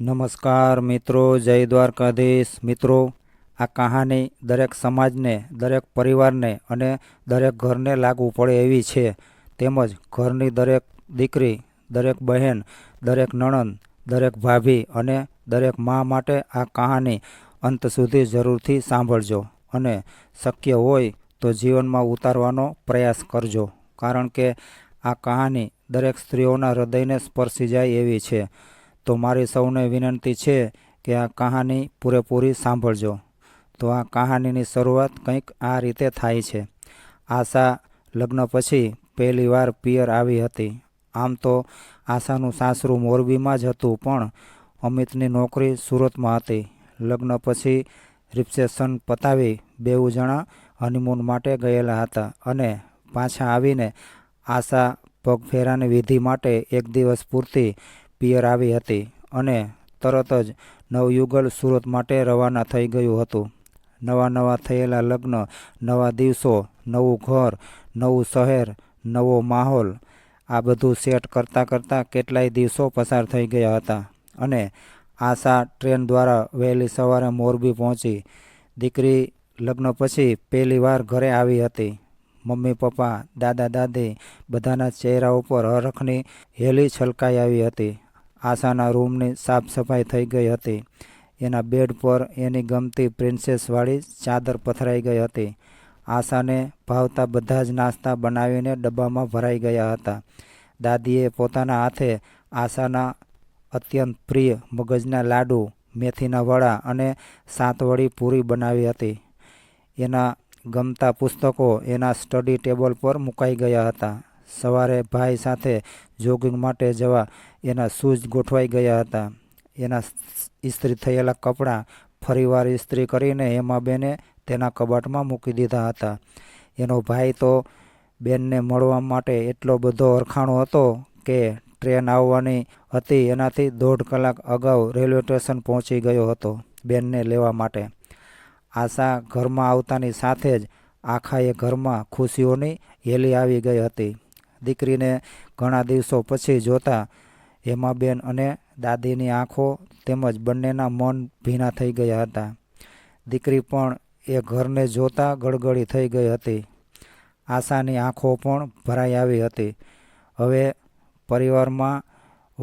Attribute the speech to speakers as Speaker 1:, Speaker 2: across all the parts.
Speaker 1: નમસ્કાર મિત્રો, જય દ્વારકાધીશ. મિત્રો, આ કહાની દરેક સમાજને, દરેક પરિવારને અને દરેક ઘરને લાગુ પડે એવી છે. તેમજ ઘરની દરેક દીકરી, દરેક બહેન, દરેક નણંદ, દરેક ભાભી અને દરેક મા માટે આ કહાની અંત સુધી જરૂરથી સાંભળજો અને શક્ય હોય તો જીવનમાં ઉતારવાનો પ્રયાસ કરજો. કારણ કે આ કહાની દરેક સ્ત્રીઓના હૃદયને સ્પર્શી જાય એવી છે. તો મારી સૌને વિનંતી છે કે આ કહાની પૂરેપૂરી સાંભળજો. તો આ કહાનીની શરૂઆત કંઈક આ રીતે થાય છે. આશા લગ્ન પછી પહેલીવાર પિયર આવી હતી. આમ તો આશાનું સાસરું મોરબીમાં જ હતું, પણ અમિતની નોકરી સુરતમાં હતી. લગ્ન પછી રિસેપ્શન પતાવી બેઉ જણા હનીમૂન માટે ગયેલા હતા અને પાછા આવીને આશા પગફેરાની વિધિ માટે એક દિવસ પૂરતી પિયર આવી હતી અને તરત જ નવયુગલ સુરત માટે રવાના થઈ ગયું હતું. નવા નવા થયેલા લગ્ન, નવા દિવસો, નવું ઘર, નવું શહેર, નવો માહોલ, આ બધું સેટ કરતાં કરતાં કેટલાય દિવસો પસાર થઈ ગયા હતા અને આશા ટ્રેન દ્વારા વહેલી સવારે મોરબી પહોંચી. દીકરી લગ્ન પછી પહેલીવાર ઘરે આવી હતી. મમ્મી, પપ્પા, દાદા, દાદી બધાના ચહેરા ઉપર હરખની હેલી છલકાઈ આવી હતી. આશાના રૂમની સાફ સફાઈ થઈ ગઈ હતી. એના બેડ પર એની ગમતી પ્રિન્સેસવાળી ચાદર પથરાઈ ગઈ હતી. આશાને ભાવતા બધા જ નાસ્તા બનાવીને ડબ્બામાં ભરાઈ ગયા હતા. દાદીએ પોતાના હાથે આશાના અત્યંત પ્રિય મગજના લાડુ, મેથીના વડા અને સાતવળી પૂરી બનાવી હતી. એના ગમતા પુસ્તકો એના સ્ટડી ટેબલ પર મુકાઈ ગયા હતા. સવારે ભાઈ સાથે જોગિંગ માટે જવા એના શૂઝ ગોઠવાઈ ગયા હતા. એના ઇસ્ત્રી થયેલા કપડાં ફરીવાર ઇસ્ત્રી કરીને હેમાબેને તેના કબાટમાં મૂકી દીધા હતા. એનો ભાઈ તો બેનને મળવા માટે એટલો બધો અરખાણો હતો કે ટ્રેન આવવાની હતી એનાથી દોઢ કલાક અગાઉ રેલવે સ્ટેશન પહોંચી ગયો હતો બેનને લેવા માટે. આશા ઘરમાં આવતાની સાથે જ આખાએ ઘરમાં ખુશીઓની હેલી આવી ગઈ હતી. દીકરીને ઘણા દિવસો પછી જોતા હેમાબેન અને દાદીની આંખો તેમજ બંનેના મન ભીના થઈ ગયા હતા. દીકરી પણ એ ઘરને જોતા ગળગળી થઈ ગઈ હતી. આશાની આંખો પણ ભરાઈ આવી હતી. હવે પરિવારમાં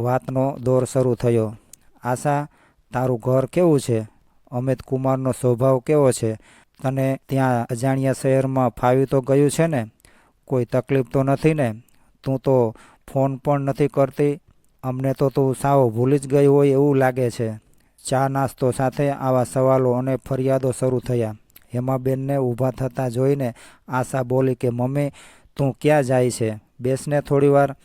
Speaker 1: વાતનો દોર શરૂ થયો. આશા, તારું ઘર કેવું છે? અમિત કુમારનો સ્વભાવ કેવો છે? તને ત્યાં અજાણ્યા શહેરમાં ફાવી તો ગયું છે ને? કોઈ તકલીફ તો નથી ને. તું તો ફોન પણ નથી કરતી. અમને તો તું સાવ ભૂલી જ ગઈ હોય એવું લાગે છે. ચા નાસ્તો સાથે આવા સવાલો અને ફરિયાદો શરૂ થયા. હેમાબેનને ઊભા થતાં જોઈને આશા બોલી કે, મમ્મી, તું ક્યાં જાય છે? બેસને થોડીવાર.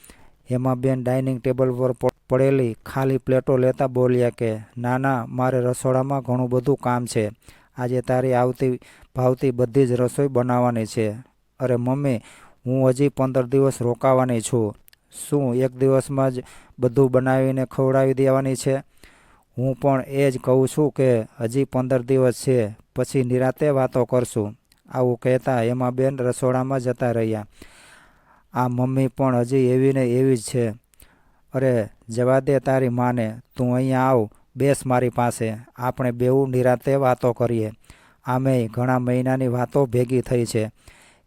Speaker 1: હેમાબેન ડાઇનિંગ ટેબલ પર પડેલી ખાલી પ્લેટો લેતા બોલ્યા કે ના ના મારે રસોડામાં ઘણું બધું કામ છે. આજે તારી આવતી, ભાવતી બધી જ રસોઈ બનાવવાની છે. અરે, મમ્મી હું હજી પંદર દિવસ રોકાવાની છું. શું એક દિવસમાં જ બધું બનાવીને ખવડાવી દેવાની છે? હું પણ એ જ કહું છું કે હજી પંદર દિવસ છે, પછી નિરાતે વાતો કરશું. આવું કહેતા હેમાબેન રસોડામાં જતા રહ્યા. આ મમ્મી પણ હજી એવી ને એવી જ છે. અરે, જવા દે તારી માને, તું અહીંયા આવ, બેસ મારી પાસે. આપણે બેઉ નિરાતે વાતો કરીએ. આમેય ઘણા મહિનાની વાતો ભેગી થઈ છે.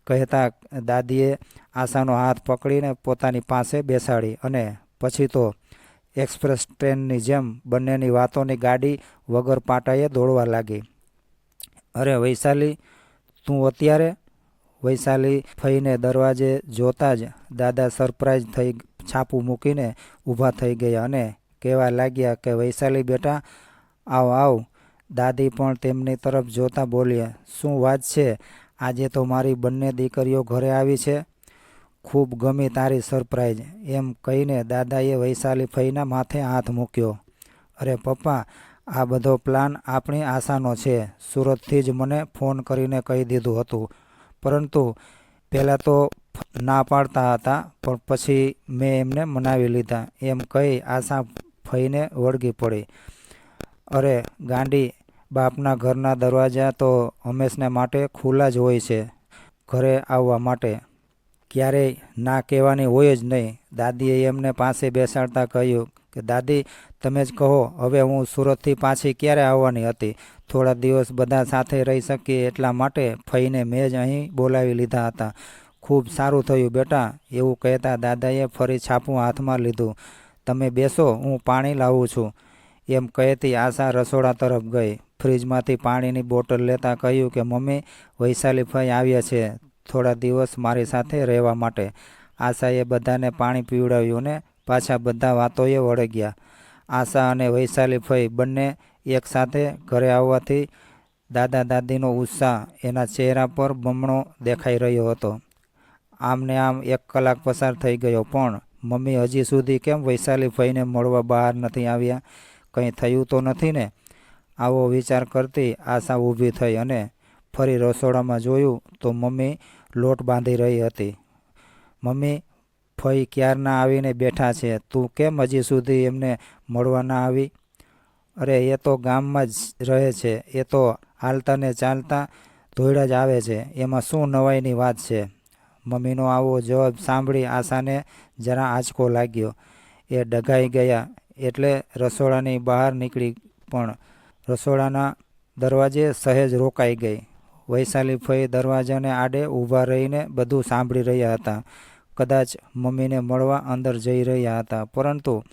Speaker 1: કહેતા દાદીએ આશાનો હાથ પકડીને પોતાની પાસે બેસાડી અને પછી તો એક્સપ્રેસ ટ્રેનની જેમ બંનેની વાતોની ગાડી વગર પાટાએ દોડવા લાગી. અરે વૈશાલી, તું અત્યારે? વૈશાલી ફઈને દરવાજે જોતા જ દાદા સરપ્રાઈઝ થઈ છાપું મૂકીને ઊભા થઈ ગયા અને કહેવા લાગ્યા કે, વૈશાલી બેટા, આવ આવ. દાદી પણ તેમની તરફ જોતા બોલ્યા, શું વાત છે? આજે તો મારી બંને દીકરીઓ ઘરે આવી છે. ખૂબ ગમી તારી સરપ્રાઈઝ. એમ કહીને દાદાએ વૈશાલી ફઈના માથે હાથ મૂક્યો. અરે પપ્પા, આ બધો પ્લાન આપણી આશાનો છે. સુરતથી જ મને ફોન કરીને કહી દીધું હતું. પરંતુ પહેલાં તો ના પાડતા હતા, પણ પછી મેં એમને મનાવી લીધા. એમ કહી આશા ફઈને વળગી પડી. અરે ગાંડી બાપના ઘરના દરવાજા તો હંમેશને માટે ખુલ્લા જ હોય છે, ઘરે આવવા માટે. ક્યારેય ના કહેવાની હોય જ નહીં. દાદીએ એમને પાસે બેસાડતા કહ્યું કે, દાદી, તમે જ કહો, હવે હું સુરતથી પાછી ક્યારે આવવાની હતી? થોડા દિવસ બધા સાથે રહી શકીએ એટલા માટે ફઈને મેં જ અહીં બોલાવી લીધા હતા. ખૂબ સારું થયું બેટા, એવું કહેતા દાદાએ ફરી છાપું હાથમાં લીધું. તમે બેસો, હું પાણી લાવું છું. એમ કહેતી આશા રસોડા તરફ ગઈ. ફ્રીજમાંથી પાણીની બોટલ લેતા કહ્યું કે, મમ્મી વૈશાલીભાઈ આવ્યા છે. થોડા દિવસ મારી સાથે રહેવા માટે. આશાએ બધાને પાણી પીવડાવ્યું ને પાછા બધા વાતોએ વળગ્યા આશા અને વૈશાલીભાઈ બંને એકસાથે ઘરે આવવાથી દાદા દાદીનો ઉત્સાહ એના ચહેરા પર બમણો દેખાઈ રહ્યો હતો. આમને આમ એક કલાક પસાર થઈ ગયો, પણ મમ્મી હજી સુધી કેમ વૈશાલીભાઈને મળવા બહાર નથી આવ્યા? કંઈ થયું તો નથી ને? આવો વિચાર કરતી આશા ઊભી થઈ અને ફરી રસોડામાં જોયું તો મમ્મી લોટ બાંધી રહી હતી. મમ્મી ફઈ ક્યારના આવીને બેઠા છે? તું કેમ હજી સુધી એમને મળવા ના આવી? અરે, એ તો ગામમાં જ રહે છે. એ તો હાલતા ને ચાલતા ધોઈડા જ આવે છે. એમાં શું નવાઈની વાત છે? મમ્મીનો આવો જવાબ સાંભળી આશાને જરા આંચકો લાગ્યો. એ ડઘાઈ ગયા એટલે રસોડાની બહાર નીકળી પણ રસોડાના દરવાજે સહેજ રોકાઈ ગઈ. વૈશાલી ફઈ દરવાજાને આડે ઊભા રહીને બધું સાંભળી રહ્યા હતા. કદાચ મમ્મીને મળવા અંદર જઈ રહ્યા હતા, પરંતુ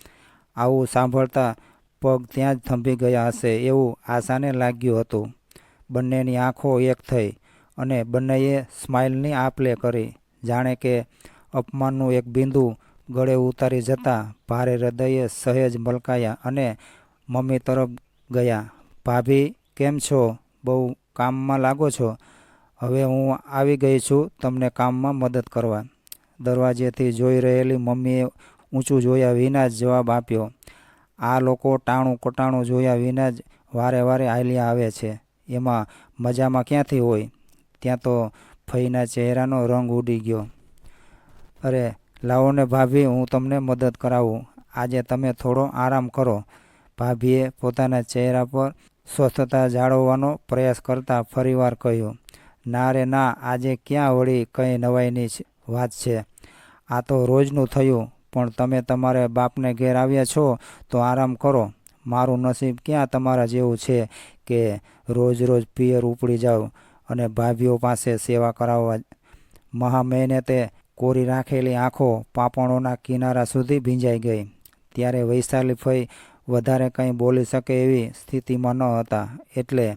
Speaker 1: આવું સાંભળતા પગ ત્યાં જ થંભી ગયા હશે એવું આશાને લાગ્યું હતું. બંનેની આંખો એક થઈ અને બંનેએ સ્માઇલની આપલે કરી. જાણે કે અપમાનનું એક બિંદુ ગળે ઉતારી જતા ભારે હૃદયે સહેજ મલકાયા અને મમ્મી તરફ ગયા. ભાભી, કેમ છો? બહુ કામમાં લાગો છો? હવે હું આવી ગઈ છું તમને કામમાં મદદ કરવા. દરવાજેથી જોઈ રહેલી મમ્મીએ ઊંચું જોયા વિના જ જવાબ આપ્યો. આ લોકો ટાણું કટાણું જોયા વિના જ વારે વારે હાલ્યા આવે છે. એમાં મજામાં ક્યાંથી હોય? ત્યાં તો ફઈના ચહેરાનો રંગ ઉડી ગયો. અરે, લાવો ને ભાભી, હું તમને મદદ કરાવું. આજે તમે થોડો આરામ કરો. ભાભીએ પોતાના ચહેરા પર સ્વસ્થતા જાળવવાનો પ્રયાસ કરતા ફરીવાર કહ્યું, ના રે ના, આજે ક્યાં વળી કંઈ નવાઈની વાત છે. આ તો રોજનું થયું, પણ તમે તમારે બાપને ઘેર આવ્યા છો, તો આરામ કરો. મારું નસીબ ક્યાં તમારા જેવું છે કે રોજ રોજ પિયર ઉપડી જાઉં અને ભાભીઓ પાસે સેવા કરાવવા મહા મહેનતે કોરી રાખેલી આંખો પાપણોના કિનારા સુધી ભીંજાઈ ગઈ. ત્યારે વૈશાલી ફઈ વધારે કંઈ બોલી શકે એવી સ્થિતિમાં ન હતા, એટલે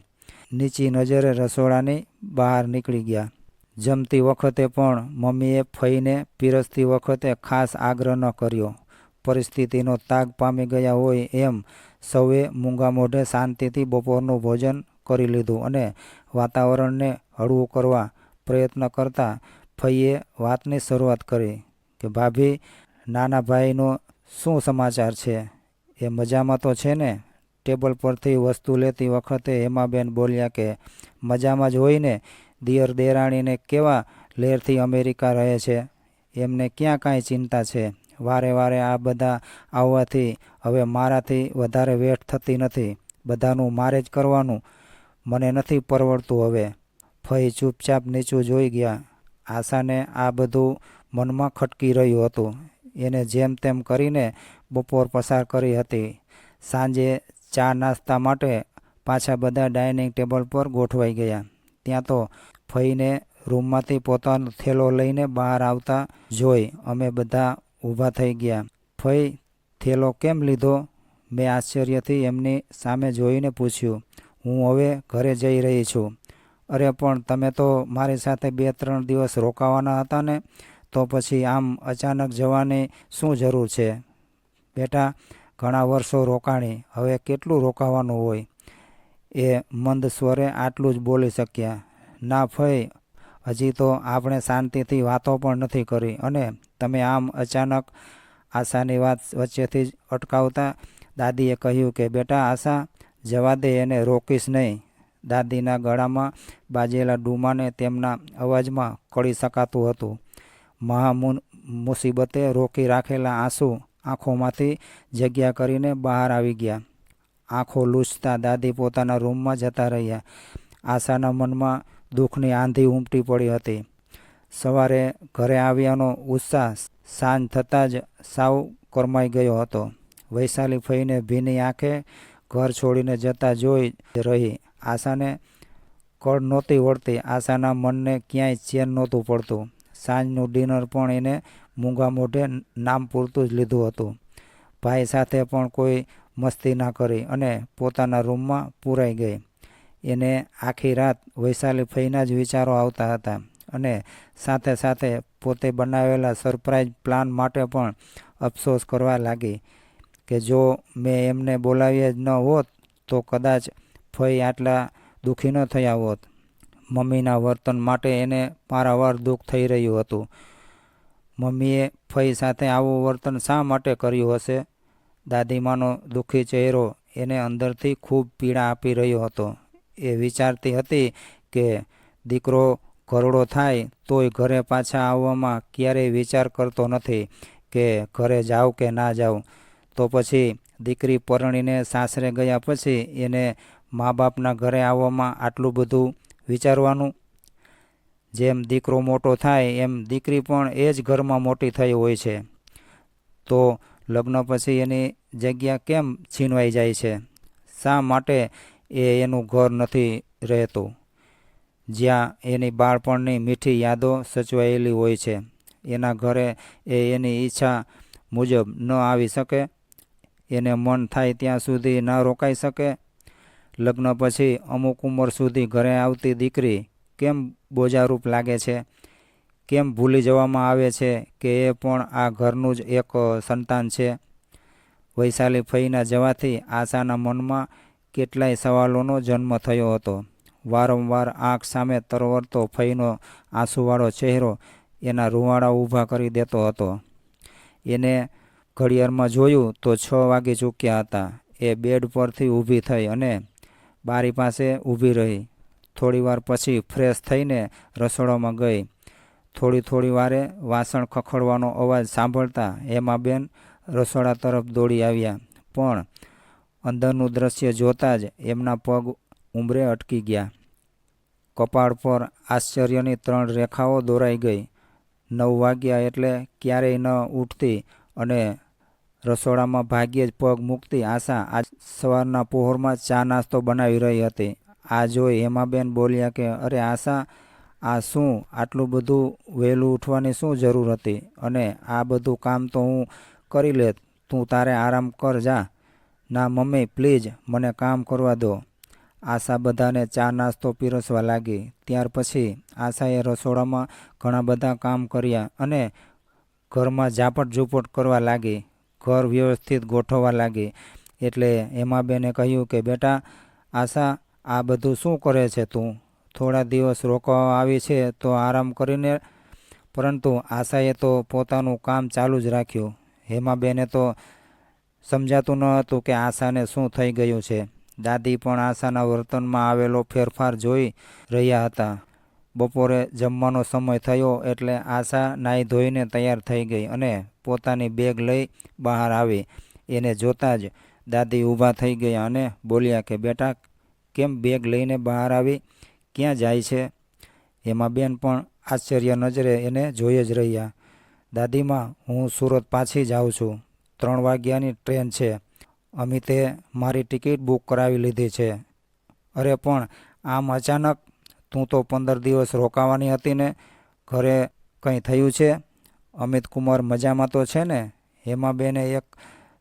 Speaker 1: નીચી નજરે રસોડાની બહાર નીકળી ગયા. જમતી વખતે પણ મમ્મીએ ફઈને પીરસતી વખતે ખાસ આગ્રહ ન કર્યો. પરિસ્થિતિનો તાગ પામી ગયા હોય એમ સૌએ મૂંગા મોઢે શાંતિથી બપોરનું ભોજન કરી લીધું અને વાતાવરણને હળવું કરવા પ્રયત્ન કરતા ફઈએ વાતની શરૂઆત કરી કે, ભાભી, નાના ભાઈનો શું સમાચાર છે? એ મજામાં તો છે ને? ટેબલ પરથી વસ્તુ લેતી વખતે હેમાબેન બોલ્યા કે, મજામાં જ હોય ને? દિયર દેરાણીને કેવા લેરથી અમેરિકા રહે છે? એમને ક્યાં કાંઈ ચિંતા છે? વારે વારે આ બધા આવવાથી હવે મારાથી વધારે વેઠ થતી નથી. બધાનું મારે જ કરવાનું. મને નથી પરવડતું હવે. ફઈ ચૂપચાપ નીચું જોઈ ગયા. આશાને આ બધું મનમાં ખટકી રહ્યું હતું. એને જેમ તેમ કરીને બપોર પસાર કરી હતી. સાંજે ચા નાસ્તા માટે પાછા બધા ડાઇનિંગ ટેબલ પર ગોઠવાઈ ગયા. ત્યાં તો ફઈને રૂમમાંથી પોતાનો થેલો લઈને બહાર આવતા જોઈ અમે બધા ઊભા થઈ ગયા. ફઈ, થેલો કેમ લીધો? મેં આશ્ચર્યથી એમની સામે જોઈને પૂછ્યું. હું હવે ઘરે જઈ રહી છું. અરે, પણ તમે તો મારી સાથે બે ત્રણ દિવસ રોકાવાના હતા ને, તો પછી આમ અચાનક જવાની શું જરૂર છે? બેટા, ઘણા વર્ષો રોકાણી. હવે કેટલું રોકાવાનું હોય? એ મંદ સ્વરે આટલું જ બોલી શક્યા. ના ફઈ, હજી તો આપણે શાંતિથી વાતો પણ નથી કરી. અને તમે આમ અચાનક આશાની વાત વચ્ચેથી જ અટકાવતા દાદીએ કહ્યું કે, બેટા, આશા, જવા દે, એને રોકીશ નહીં. દાદીના ગળામાં બાજેલા ડૂમાને તેમના અવાજમાં કળી શકાતું હતું. મહામુન મુસીબતે રોકી રાખેલા આંસુ આંખોમાંથી જગ્યા કરીને બહાર આવી ગયા. આંખો લૂછતા દાદી પોતાના રૂમમાં જતા રહ્યા. આશાના મનમાં દુઃખની આંધી ઉમટી પડી હતી. સવારે ઘરે આવ્યાનો ઉત્સાહ સાંજ થતાં જ સાવ કરમાઈ ગયો હતો. વૈશાલી ફઈને ભીની આંખે ઘર છોડીને જતા જોઈ રહી. આશાને કળ નહોતી વળતી. આશાના મનને ક્યાંય ચેન નહોતું પડતું. સાંજનું ડિનર પણ એને મૂંગા મોઢે નામ પૂરતું જ લીધું હતું. ભાઈ સાથે પણ કોઈ મસ્તી ના કરી અને પોતાના રૂમમાં પૂરાઈ ગઈ. એને આખી રાત વૈશાલી ફઈના જ વિચારો આવતા હતા અને સાથે સાથે પોતે બનાવેલા સરપ્રાઈઝ પ્લાન માટે પણ અફસોસ કરવા લાગી કે જો મેં એમને બોલાવ્યા જ ન હોત તો કદાચ ફઈ આટલા દુઃખી ન થયા હોત. મમ્મીના વર્તન માટે એને પારાવાર દુઃખ થઈ રહ્યું હતું. મમ્મીએ ફઈ સાથે આવું વર્તન શા માટે કર્યું હશે? દાદીમાનો દુઃખી ચહેરો એને અંદરથી ખૂબ પીડા આપી રહ્યો હતો. એ વિચારતી હતી કે દીકરો ઘરડો થાય તોય ઘરે પાછા આવવામાં ક્યારેય વિચાર કરતો નથી કે ઘરે જાઉં કે ના જાઉં. તો પછી દીકરી પરણીને સાસરે ગયા પછી એને મા બાપના ઘરે આવવામાં આટલું બધું વિચારવાનું. જેમ દીકરો મોટો થાય, એમ દીકરી પણ એ જ ઘરમાં મોટી થઈ હોય છે. તો લગ્ન પછી એની જગ્યા કેમ છીનવાઈ જાય છે? શા માટે એ એનું ઘર નથી રહેતું? જ્યાં એની બાળપણની મીઠી યાદો સચવાયેલી હોય છે. એના ઘરે એ એની ઈચ્છા મુજબ ન આવી શકે. એને મન થાય ત્યાં સુધી ન રોકાઈ શકે. લગ્ન પછી અમુક ઉંમર સુધી ઘરે આવતી દીકરી કેમ બોજારૂપ લાગે છે? કેમ ભૂલી જવામાં આવે છે કે એ પણ આ ઘરનું જ એક સંતાન છે? વૈશાલી ફઈના જવાથી આશાના મનમાં કેટલાય સવાલોનો જન્મ થયો હતો. વારંવાર આંખ સામે તરવરતો ફઈનો આંસુવાળો ચહેરો એના રૂવાડા ઊભા કરી દેતો હતો. એને ઘડિયાળમાં જોયું તો છ વાગી ચૂક્યા હતા. એ બેડ પરથી ઊભી થઈ અને બારી પાસે ઊભી રહી. થોડીવાર પછી ફ્રેશ થઈને રસોડામાં ગઈ. થોડી થોડી વારે વાસણ ખખડવાનો અવાજ સાંભળતા હેમાબેન રસોડા તરફ દોડી આવ્યા. પણ અંદરનું દ્રશ્ય જોતાં જ એમના પગ ઉંબરે અટકી ગયા. કપાળ પર આશ્ચર્યની ત્રણ રેખાઓ દોરાઈ ગઈ. નવ વાગ્યા એટલે ક્યારેય ન ઉઠતી અને રસોડામાં ભાગ્યે જ પગ મૂકતી આશા આજ સવારના પહોરમાં ચા નાસ્તો બનાવી રહી હતી. આ જોઈ હેમાબેન બોલ્યા કે, અરે આશા, આ શું? આટલું બધું વહેલું ઉઠવાની શું જરૂર હતી? અને આ બધું કામ તો હું કરી લેત. તું તારે આરામ કર જા. ના મમ્મી, પ્લીઝ, મને કામ કરવા દો. આશા બધાને ચા નાસ્તો પીરસવા લાગી. ત્યાર પછી આશાએ રસોડામાં ઘણા બધા કામ કર્યા અને ઘરમાં ઝાપટ ઝૂપટ કરવા લાગી. ઘર વ્યવસ્થિત ગોઠવવા લાગી. એટલે હેમાબેને કહ્યું કે, બેટા, આશા, આ બધું શું કરે છે તું? થોડા દિવસ રોકવા આવી છે તો આરામ કરીને. પરંતુ આશાએ તો પોતાનું કામ ચાલુ જ રાખ્યું. હેમાબેને તો સમજાતું ન હતું કે આશાને શું થઈ ગયું છે. દાદી પણ આશાના વર્તનમાં આવેલો ફેરફાર જોઈ રહ્યા હતા. બપોરે જમવાનો સમય થયો એટલે આશા નાહી ધોઈને તૈયાર થઈ ગઈ અને પોતાની બેગ લઈ બહાર આવી. એને જોતાં જ દાદી ઊભા થઈ ગયા અને બોલ્યા કે, બેટા, કેમ બેગ લઈને બહાર આવી? ક્યાં જાય છે? એમાં બેન પણ આશ્ચર્ય નજરે એને જોઈ જ રહ્યા. દાદીમાં, હું સુરત પાછી જાઉં છું. ત્રણ વાગ્યાની ટ્રેન છે. અમિતે મારી ટિકિટ બુક કરાવી લીધી છે. અરે, પણ આમ અચાનક તું તો પંદર દિવસ રોકાવાની હતી ને, ઘરે કંઈ થયું છે? અમિત કુમાર મજામાં તો છે ને? હેમાબેને એક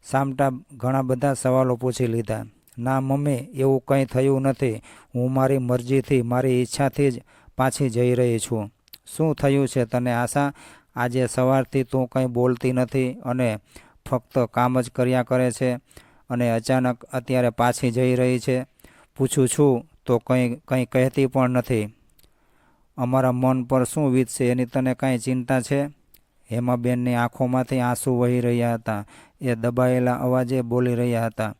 Speaker 1: સામટા ઘણા બધા સવાલો પૂછી લીધા. ના મમ્મી, એવું કંઈ થયું નથી. હું મારી મરજીથી, મારી ઈચ્છાથી જ પાછી જઈ રહી છું. શું થયું છે તને આશા? આજે સવારથી તું કંઈ બોલતી નથી અને ફક્ત કામ જ કર્યા કરે છે અને અચાનક અત્યારે પાછી જઈ રહી છે. પૂછું છું તો કંઈ કંઈ કહેતી પણ નથી. અમારા મન પર શું વીતશે એની તને કાંઈ ચિંતા છે? હેમાબેનની આંખોમાંથી આંસુ વહી રહ્યા હતા. એ દબાયેલા અવાજે બોલી રહ્યા હતા.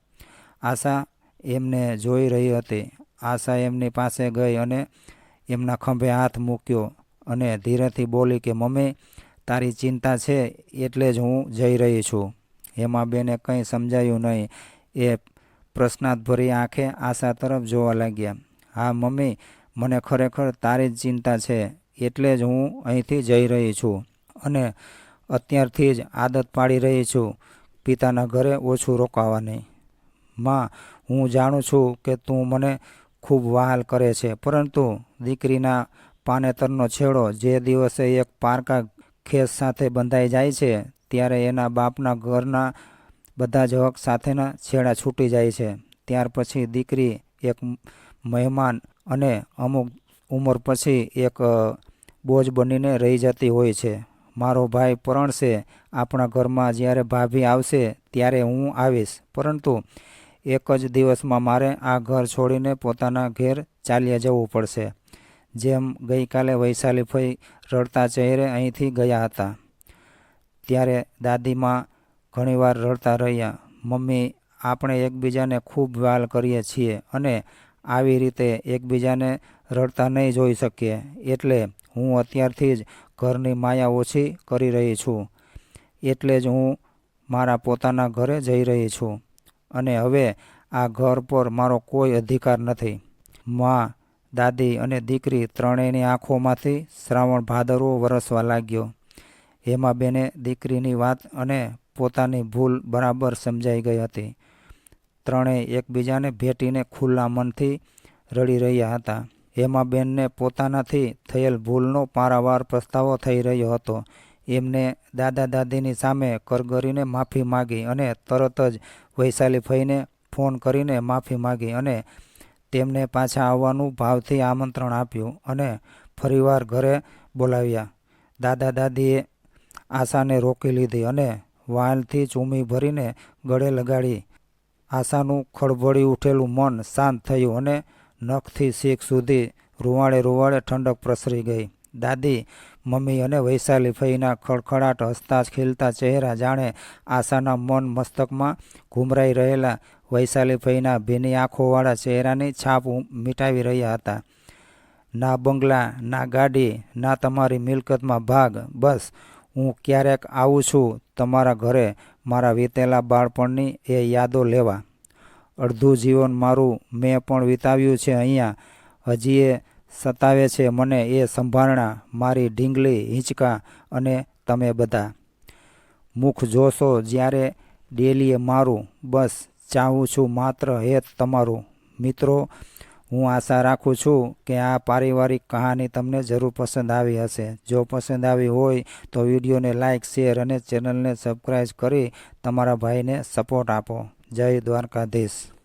Speaker 1: આશા એમને જોઈ રહી હતી. આશા એમની પાસે ગઈ અને એમના ખંભે હાથ મૂક્યો અને ધીરેથી બોલી કે, મમ્મી, તારી ચિંતા છે એટલે જ હું જઈ રહી છું. હેમાબેને કંઈ સમજાયું નહીં. એ પ્રશ્નાર્થભરી આંખે આશા તરફ જોવા લાગ્યા. હા, મમ્મી, મને ખરેખર તારી જ ચિંતા છે, એટલે જ હું અહીંથી જઈ રહી છું અને અત્યારથી જ આદત પાડી રહી છું પિતાના ઘરે ઓછું રોકાવાની. માં, હું જાણું છું કે તું મને ખૂબ વહાલ કરે છે, પરંતુ દીકરીના પાનેતરનો છેડો જે દિવસે એક પારકા ખેસ સાથે બંધાઈ જાય છે, ત્યારે એના બાપના ઘરના બધા જ હક સાથેના છેડા છૂટી જાય છે. ત્યાર પછી દીકરી એક મહેમાન અને અમુક ઉંમર પછી એક બોજ બનીને રહી જતી હોય છે. મારો ભાઈ પરણશે, આપણા ઘરમાં જ્યારે ભાભી આવશે ત્યારે હું આવીશ. પરંતુ એક જ દિવસમાં મારે આ ઘર છોડીને પોતાના ઘેર ચાલ્યા જવું પડશે. જેમ ગઈકાલે વૈશાલી ફઈ રડતા ચહેરે અહીંથી ગયા હતા. ત્યારે દાદીમાં ઘણીવાર રડતા રહ્યા. મમ્મી, આપણે એકબીજાને ખૂબ વ્હાલ કરીએ છીએ અને આવી રીતે એકબીજાને રડતા નહીં જોઈ શકીએ. એટલે હું અત્યારથી જ ઘરની માયા ઓછી કરી રહી છું. એટલે જ હું મારા પોતાના ઘરે જઈ રહી છું. અને હવે આ ઘર પર મારો કોઈ અધિકાર નથી. માં, દાદી અને દીકરી ત્રણેયની આંખોમાંથી શ્રાવણ ભાદરવો વરસવા લાગ્યો. હેમાબેને દીકરીની વાત અને પોતાની ભૂલ બરાબર સમજાઈ ગઈ હતી. ત્રણેય એકબીજાને ભેટીને ખુલ્લા મનથી રડી રહ્યા હતા. હેમાબેનને પોતાનાથી થયેલ ભૂલનો પારાવાર પ્રસ્તાવો થઈ રહ્યો હતો. એમને દાદા દાદીની સામે કરગરીને માફી માગી અને તરત જ વૈશાલી ફઈને ફોન કરીને માફી માગી અને તેમને પાછા આવવાનું ભાવથી આમંત્રણ આપ્યું અને ફરીવાર ઘરે બોલાવ્યા. દાદા દાદીએ આશાને રોકી લીધી અને વાલથી ચૂમી ભરીને ગળે લગાડી. આશાનું ખળભળી ઉઠેલું મન શાંત થયું અને નખથી શીખ સુધી રૂવાળે રૂવાળે ઠંડક પ્રસરી ગઈ. દાદી, મમ્મી અને વૈશાલી ફઈના ખડખડાટ હસતા ખીલતા ચહેરા જાણે આશાના મન મસ્તકમાં ઘૂમરાઈ રહેલા વૈશાલી ફઈના ભીની આંખોવાળા ચહેરાની છાપ મિટાવી રહ્યા હતા. ના બંગલા, ના ગાડી, ના તમારી મિલકતમાં ભાગ, બસ, હું ક્યારેક આવું છું તમારા ઘરે મારા વીતેલા બાળપણની એ યાદો લેવા. અડધું જીવન મારું મેં પણ વિતાવ્યું છે અહીંયા. હજી એ સતાવે છે મને એ સંભારણા, મારી ઢીંગલી હિંચકા અને તમે બધા. મુખ જોશો જ્યારે ડેલીએ મારું. બસ ચાહું છું માત્ર હેત તમારું. મિત્રો હું આશા રાખું છું કે આ પારિવારિક કહાની તમને જરૂર પસંદ આવી હશે. જો પસંદ આવી હોય તો વિડીયોને લાઇક શેર અને ચેનલને સબસ્ક્રાઈબ કરી તમારા ભાઈને સપોર્ટ આપો. જય દ્વારકાધીશ.